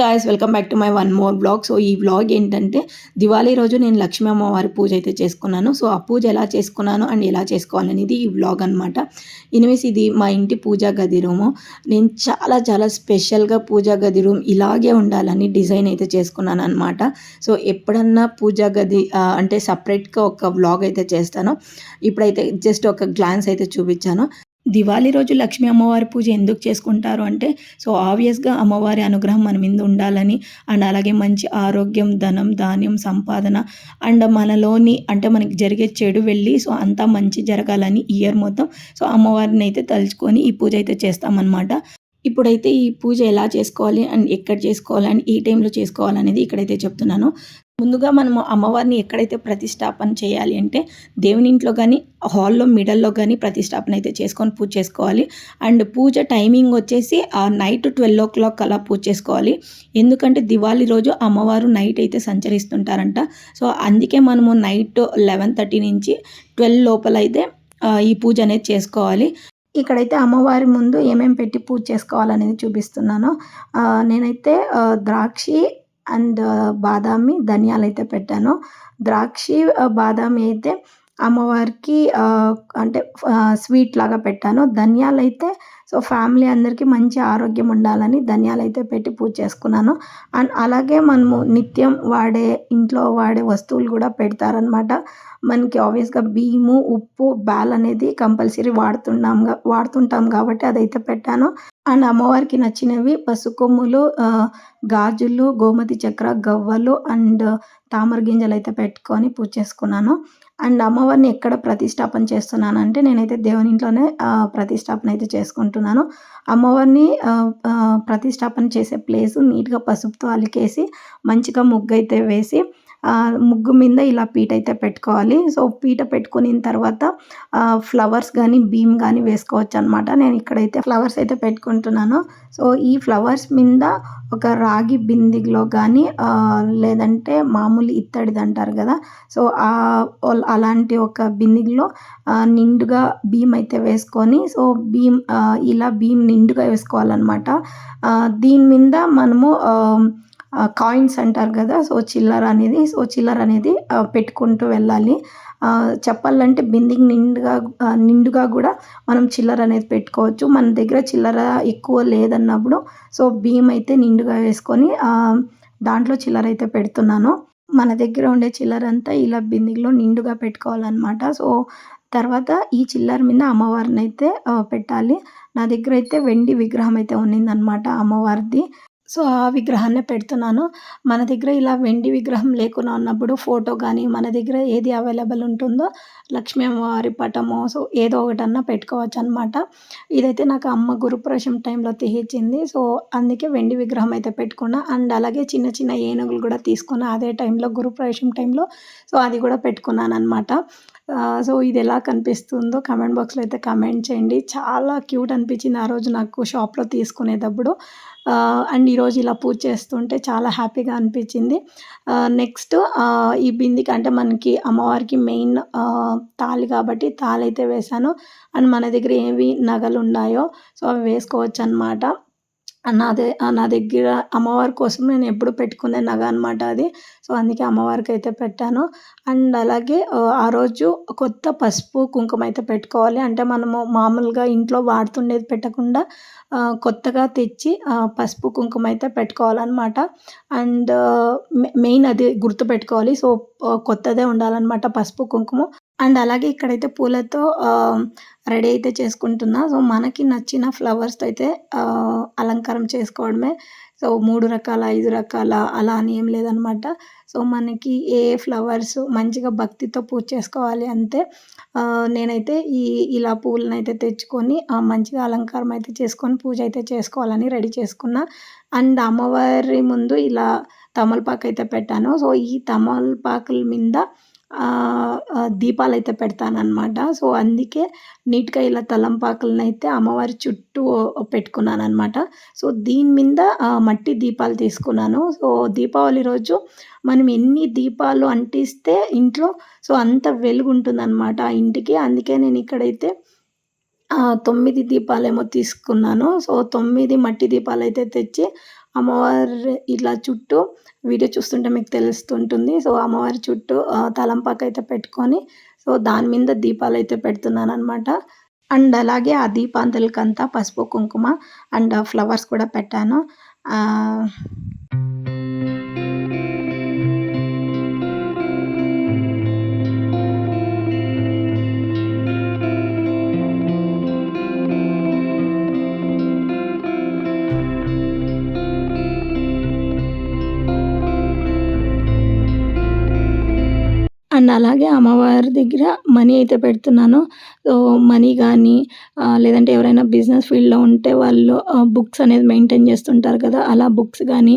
Guys welcome back to my one more blog so ఈ blog ఏంటంటే దివాళీ రోజు నేను లక్ష్మీ అమ్మవారి పూజ అయితే చేసుకున్నాను. సో ఆ పూజ ఎలా చేసుకున్నాను అండ్ ఎలా చేసుకోవాలనేది ఈ బ్లాగ్ అనమాట ఇనివేస్ ఇది మా ఇంటి పూజా గది రూము. నేను చాలా చాలా స్పెషల్గా పూజా గది రూమ్ ఇలాగే ఉండాలని డిజైన్ అయితే చేసుకున్నాను అనమాట సో ఎప్పుడన్నా పూజా గది అంటే సపరేట్గా ఒక బ్లాగ్ అయితే చేస్తాను. ఇప్పుడైతే జస్ట్ ఒక గ్లాన్స్ అయితే చూపించాను. దివాళీ రోజు లక్ష్మీ అమ్మవారి పూజ ఎందుకు చేసుకుంటారు అంటే సో ఆబ్వియస్గా అమ్మవారి అనుగ్రహం మన మీద ఉండాలని అండ్ అలాగే మంచి ఆరోగ్యం ధనం ధాన్యం సంపాదన అండ్ మనలోని అంటే మనకి జరిగే చెడు వెళ్ళి సో అంతా మంచి జరగాలని ఇయర్ మొత్తం. సో అమ్మవారిని అయితే తలుచుకొని ఈ పూజ అయితే చేస్తామన్నమాట. ఇప్పుడైతే ఈ పూజ ఎలా చేసుకోవాలి అండ్ ఎక్కడ చేసుకోవాలి అండ్ ఈ టైంలో చేసుకోవాలనేది ఇక్కడైతే చెప్తున్నాను. ముందుగా మనము అమ్మవారిని ఎక్కడైతే ప్రతిష్టాపన చేయాలి అంటే దేవుని ఇంట్లో కానీ హాల్లో మిడల్లో కానీ ప్రతిష్టాపన అయితే చేసుకొని పూజ చేసుకోవాలి. అండ్ పూజ టైమింగ్ వచ్చేసి ఆ నైట్ ట్వెల్వ్ ఓ క్లాక్ అలా పూజ చేసుకోవాలి. ఎందుకంటే దివాళీ రోజు అమ్మవారు నైట్ అయితే సంచరిస్తుంటారంట. సో అందుకే మనము నైట్ లెవెన్ థర్టీ నుంచి ట్వెల్వ్ లోపల అయితే ఈ పూజ అనేది చేసుకోవాలి. ఇక్కడైతే అమ్మవారి ముందు ఏమేమి పెట్టి పూజ చేసుకోవాలనేది చూపిస్తున్నాను. నేనైతే ద్రాక్షి అండ్ బాదామి ధనియాలు అయితే పెట్టాను. ద్రాక్ష బాదామి అయితే అమ్మవారికి అంటే స్వీట్ లాగా పెట్టాను. ధనియాలు అయితే సో ఫ్యామిలీ అందరికీ మంచి ఆరోగ్యం ఉండాలని ధనియాలు అయితే పెట్టి పూజ చేసుకున్నాను. అండ్ అలాగే మనము నిత్యం వాడే ఇంట్లో వాడే వస్తువులు కూడా పెడతారనమాట మనకి ఆబ్వియస్గా బియ్యము ఉప్పు బ్యాల్ అనేది కంపల్సరీ వాడుతున్నాం వాడుతుంటాం కాబట్టి అదైతే పెట్టాను. అండ్ అమ్మవారికి నచ్చినవి పసుకొమ్ములు గాజులు గోమతి చక్ర గవ్వలు అండ్ తామర గింజలు అయితే పెట్టుకొని పూజ చేసుకున్నాను. అండ్ అమ్మవారిని ఎక్కడ ప్రతిష్టాపన చేస్తున్నానంటే నేనైతే దేవుని ఇంట్లోనే ప్రతిష్టాపన అయితే చేసుకుంటున్నాను. అమ్మవారిని ప్రతిష్టాపన చేసే ప్లేస్ నీట్గా పసుపుతో అలికేసి మంచిగా ముగ్గు అయితే వేసి ముగ్గు మీద ఇలా పీట అయితే పెట్టుకోవాలి. సో పీట పెట్టుకున్న తర్వాత ఫ్లవర్స్ కానీ బీమ్ కానీ వేసుకోవచ్చు అనమాట నేను ఇక్కడైతే ఫ్లవర్స్ అయితే పెట్టుకుంటున్నాను. సో ఈ ఫ్లవర్స్ మీద ఒక రాగి బిందిలో కానీ లేదంటే మామూలు ఇత్తడిది అంటారు కదా. సో అలాంటి ఒక బిందిలో నిండుగా బీమ్ అయితే వేసుకొని సో బీమ్ ఇలా బీమ్ నిండుగా వేసుకోవాలన్నమాట. దీని మీద మనము కాయిన్స్ అంటారు కదా సో చిల్లర అనేది సో చిల్లర అనేది పెట్టుకుంటూ వెళ్ళాలి. చెప్పాలంటే బిందికి నిండుగా నిండుగా కూడా మనం చిల్లర అనేది పెట్టుకోవచ్చు. మన దగ్గర చిల్లర ఎక్కువ లేదన్నప్పుడు సో బియ్యం అయితే నిండుగా వేసుకొని దాంట్లో చిల్లర అయితే పెడుతున్నాను. మన దగ్గర ఉండే చిల్లర అంతా ఇలా బిందిలో నిండుగా పెట్టుకోవాలన్నమాట. సో తర్వాత ఈ చిల్లర మీద అమ్మవారిని అయితే పెట్టాలి. నా దగ్గర అయితే వెండి విగ్రహం అయితే ఉన్నిందనమాట అమ్మవారిది. సో ఆ విగ్రహాన్ని పెడుతున్నాను. మన దగ్గర ఇలా వెండి విగ్రహం లేకుండా ఉన్నప్పుడు ఫోటో కానీ మన దగ్గర ఏది అవైలబుల్ ఉంటుందో లక్ష్మీ అమ్మవారి పటమో సో ఏదో ఒకటన్నా పెట్టుకోవచ్చు అనమాట ఇదైతే నాకు అమ్మ గురుప్రవేశం టైంలో తీయించింది సో అందుకే వెండి విగ్రహం అయితే పెట్టుకున్నా. అండ్ అలాగే చిన్న చిన్న ఏనుగులు కూడా తీసుకున్నా అదే టైంలో గురుప్రవేశం టైంలో. సో అది కూడా పెట్టుకున్నాను అనమాట సో ఇది ఎలా కనిపిస్తుందో కమెంట్ బాక్స్లో అయితే కమెంట్ చేయండి. చాలా క్యూట్ అనిపించింది ఆ రోజు నాకు షాప్లో తీసుకునేటప్పుడు. అండ్ ఈరోజు ఇలా పూజ చేస్తుంటే చాలా హ్యాపీగా అనిపించింది. నెక్స్ట్ ఈ బిందికి అంటే మనకి అమ్మవారికి మెయిన్ తాళి కాబట్టి తాళి అయితే వేశాను. అండ్ మన దగ్గర ఏవి నగలు ఉన్నాయో సో అవి వేసుకోవచ్చు అనమాట నాదే నా దగ్గర అమ్మవారి కోసం నేను ఎప్పుడు పెట్టుకునే నగ అనమాట అది. సో అందుకే అమ్మవారికి అయితే పెట్టాను. అండ్ అలాగే ఆ, రోజు కొత్త పసుపు కుంకుమ అయితే పెట్టుకోవాలి. అంటే మనము మామూలుగా ఇంట్లో వాడుతుండేది పెట్టకుండా కొత్తగా తెచ్చి పసుపు కుంకుమ అయితే పెట్టుకోవాలన్నమాట. అండ్ మెయిన్ అది గుర్తుపెట్టుకోవాలి. సో కొత్తదే ఉండాలన్నమాట పసుపు కుంకుమ. అండ్ అలాగే ఇక్కడైతే పూలతో రెడీ అయితే చేసుకుంటున్నా. సో మనకి నచ్చిన ఫ్లవర్స్తో అయితే అలంకారం చేసుకోవడమే. సో మూడు రకాల ఐదు రకాల అలా అని ఏం లేదనమాట. సో మనకి ఏ ఫ్లవర్స్ మంచిగా భక్తితో పూజ చేసుకోవాలి అంతే నేనైతే ఈ ఇలా పూలను అయితే తెచ్చుకొని మంచిగా అలంకారం అయితే చేసుకొని పూజ అయితే చేసుకోవాలని రెడీ చేసుకున్నా. అండ్ అమ్మవారి ముందు ఇలా తమలపాకు అయితే పెట్టాను. సో ఈ తమలపాకుల మీద దీపాలు అయితే పెడతానన్నమాట. సో అందుకే నీట్గా ఇలా తలంపాకులను అయితే అమ్మవారి చుట్టూ పెట్టుకున్నాను అనమాట సో దీని మీద మట్టి దీపాలు తీసుకున్నాను. సో దీపావళి రోజు మనం ఎన్ని దీపాలు అంటిస్తే ఇంట్లో సో అంత వెలుగు ఉంటుందన్నమాట ఆ ఇంటికి. అందుకే నేను ఇక్కడైతే తొమ్మిది దీపాలేమో తీసుకున్నాను. సో తొమ్మిది మట్టి దీపాలు అయితే తెచ్చి అమ్మవారి ఇట్లా చుట్టూ వీడియో చూస్తుంటే మీకు తెలుస్తుంటుంది. సో అమ్మవారి చుట్టూ తలంపాకు అయితే పెట్టుకొని సో దాని మీద దీపాలు అయితే పెడుతున్నాను అనమాట అండ్ అలాగే ఆ దీపాంతలకంతా పసుపు కుంకుమ అండ్ ఫ్లవర్స్ కూడా పెట్టాను. అండ్ అలాగే అమ్మవారి దగ్గర మనీ అయితే పెడుతున్నాను. సో మనీ కానీ లేదంటే ఎవరైనా బిజినెస్ ఫీల్డ్లో ఉంటే వాళ్ళు బుక్స్ అనేది మెయింటైన్ చేస్తుంటారు కదా అలా బుక్స్ కానీ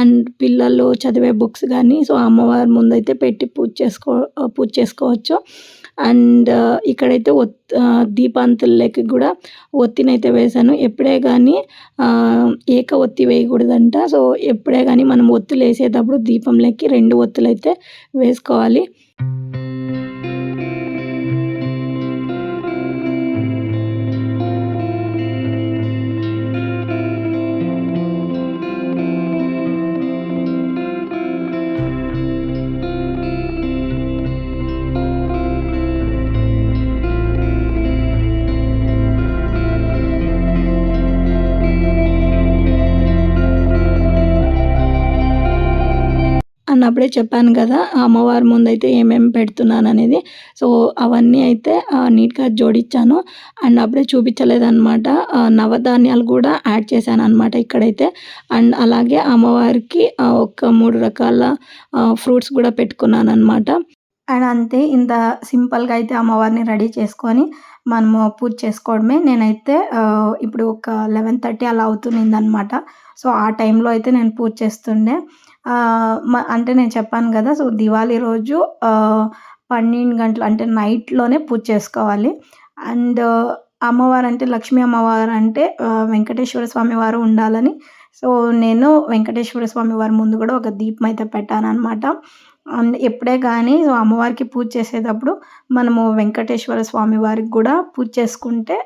అండ్ పిల్లలు చదివే బుక్స్ కానీ సో అమ్మవారి ముందైతే పెట్టి పూజ చేసుకో పూజ చేసుకోవచ్చు. అండ్ ఇక్కడైతే ఒత్ దీపాంతులకి కూడా ఒత్తినైతే వేశాను. ఎప్పుడే కానీ ఏక ఒత్తి వేయకూడదంట. సో ఎప్పుడే కానీ మనం ఒత్తులు వేసేటప్పుడు దీపంలోకి రెండు ఒత్తులు అయితే వేసుకోవాలి. Thank you. అన్నప్పుడే చెప్పాను కదా అమ్మవారి ముందు అయితే ఏమేమి పెడుతున్నాను అనేది సో అవన్నీ అయితే నీట్గా జోడించాను. అండ్ అప్పుడే చూపించలేదన్నమాట నవధాన్యాలు కూడా యాడ్ చేశాను అనమాట ఇక్కడైతే. అండ్ అలాగే అమ్మవారికి ఒక మూడు రకాల ఫ్రూట్స్ కూడా పెట్టుకున్నాను అనమాట అండ్ అంతే ఇంత సింపుల్గా అయితే అమ్మవారిని రెడీ చేసుకొని మనము పూజ చేసుకోవడమే. నేనైతే ఇప్పుడు ఒక లెవెన్ థర్టీ అలా అవుతుందన్నమాట. సో ఆ టైంలో అయితే నేను పూజ చేస్తుండే. అంటే నేను చెప్పాను కదా సో దివాళీ రోజు పన్నెండు గంటలు అంటే నైట్లోనే పూజ చేసుకోవాలి. అండ్ అమ్మవారు అంటే లక్ష్మీ అమ్మవారు అంటే వెంకటేశ్వర స్వామి వారు ఉండాలని. సో నేను వెంకటేశ్వర స్వామి వారి ముందు కూడా ఒక దీపం అయితే పెట్టాను అనమాట ఎప్పుడే కానీ అమ్మవారికి పూజ చేసేటప్పుడు మనము వెంకటేశ్వర స్వామి వారికి కూడా పూజ చేసుకుంటే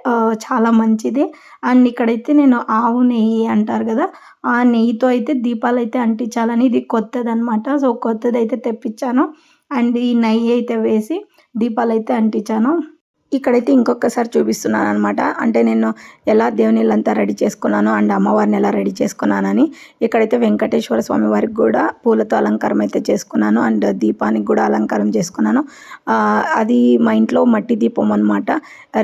చాలా మంచిది. అండ్ ఇక్కడైతే నేను ఆవు నెయ్యి అంటారు కదా ఆ నెయ్యితో అయితే దీపాలు అయితే అంటించాలని ఇది కొత్తది అనమాట సో కొత్తది అయితే తెప్పించాను. అండ్ ఈ నెయ్యి అయితే వేసి దీపాలు అయితే అంటించాను. ఇక్కడైతే ఇంకొకసారి చూపిస్తున్నాను అనమాట అంటే నేను ఎలా దేవునిలంతా రెడీ చేసుకున్నాను అండ్ అమ్మవారిని ఎలా రెడీ చేసుకున్నానని ఇక్కడైతే వెంకటేశ్వర స్వామి వారికి కూడా పూలతో అలంకారం అయితే చేసుకున్నాను అండ్ దీపానికి కూడా అలంకారం చేసుకున్నాను. అది మా ఇంట్లో మట్టి దీపం అనమాట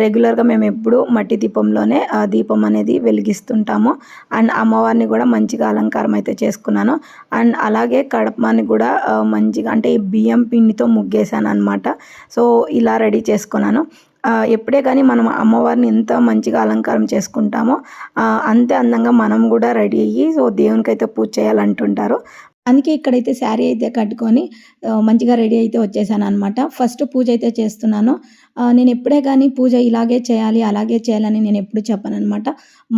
రెగ్యులర్గా మేము ఎప్పుడూ మట్టి దీపంలోనే దీపం అనేది వెలిగిస్తుంటాము. అండ్ అమ్మవారిని కూడా మంచిగా అలంకారం అయితే చేసుకున్నాను. అండ్ అలాగే కడపని కూడా మంచిగా అంటే బియ్యం పిండితో ముగ్గేశాను అనమాట సో ఇలా రెడీ చేసుకున్నాను. ఎప్పుడే కానీ మనం అమ్మవారిని ఎంత మంచిగా అలంకారం చేసుకుంటామో అంతే అందంగా మనం కూడా రెడీ అయ్యి సో దేవునికి అయితే పూజ చేయాలంటుంటారు. అందుకే ఇక్కడైతే శారీ అయితే కట్టుకొని మంచిగా రెడీ అయితే వచ్చేసాను అనమాట ఫస్ట్ పూజ అయితే చేస్తున్నాను. నేను ఎప్పుడే కానీ పూజ ఇలాగే చేయాలి అలాగే చేయాలని నేను ఎప్పుడు చెప్పను అనమాట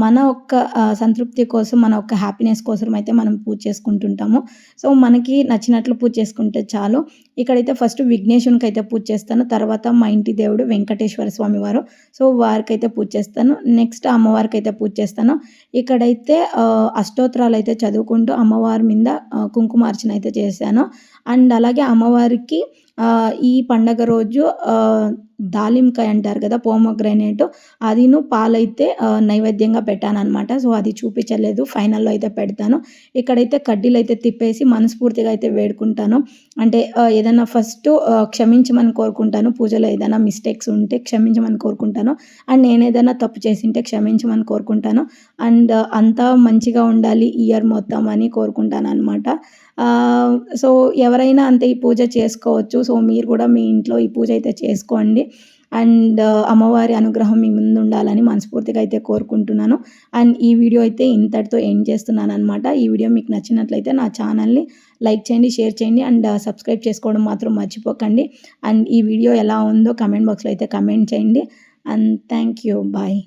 మన ఒక్క సంతృప్తి కోసం మన ఒక్క హ్యాపీనెస్ కోసం అయితే మనం పూజ చేసుకుంటుంటాము. సో మనకి నచ్చినట్లు పూజ చేసుకుంటే చాలు. ఇక్కడైతే ఫస్ట్ విఘ్నేశ్వరునికి అయితే పూజ చేస్తాను. తర్వాత మా ఇంటి దేవుడు వెంకటేశ్వర స్వామి వారు. సో వారికి అయితే పూజ చేస్తాను. నెక్స్ట్ అమ్మవారికి అయితే పూజ చేస్తాను. ఇక్కడైతే అష్టోత్తరాలు అయితే చదువుకుంటూ అమ్మవారి మీద కుంకుమార్చన అయితే చేశాను. అండ్ అలాగే అమ్మవారికి ఈ పండగ రోజు దాలింకాయ అంటారు కదా పోమోగ్రనేట్ అదిను పాలైతే నైవేద్యంగా పెట్టాను అనమాట సో అది చూపించలేదు. ఫైనల్లో అయితే పెడతాను. ఇక్కడైతే కడ్డీలు అయితే తిప్పేసి మనస్ఫూర్తిగా అయితే వేడుకుంటాను. అంటే ఏదైనా ఫస్ట్ క్షమించమని కోరుకుంటాను. పూజలో ఏదైనా మిస్టేక్స్ ఉంటే క్షమించమని కోరుకుంటాను. అండ్ నేను ఏదైనా తప్పు చేసింటే క్షమించమని కోరుకుంటాను. అండ్ అంతా మంచిగా ఉండాలి ఇయర్ మొత్తం అని కోరుకుంటాను అనమాట సో ఎవరైనా అంతే ఈ పూజ చేసుకోవచ్చు. సో మీరు కూడా మీ ఇంట్లో ఈ పూజ అయితే చేసుకోండి. అండ్ అమ్మవారి అనుగ్రహం మీ ముందు ఉండాలని మనస్ఫూర్తిగా అయితే కోరుకుంటున్నాను. అండ్ ఈ వీడియో అయితే ఇంతటితో ఎండ్ చేస్తున్నాను అనమాట ఈ వీడియో మీకు నచ్చినట్లయితే నా ఛానల్ని లైక్ చేయండి షేర్ చేయండి అండ్ సబ్స్క్రైబ్ చేసుకోవడం మాత్రం మర్చిపోకండి. అండ్ ఈ వీడియో ఎలా ఉందో కమెంట్ బాక్స్లో అయితే కమెంట్ చేయండి. And thank you. బాయ్.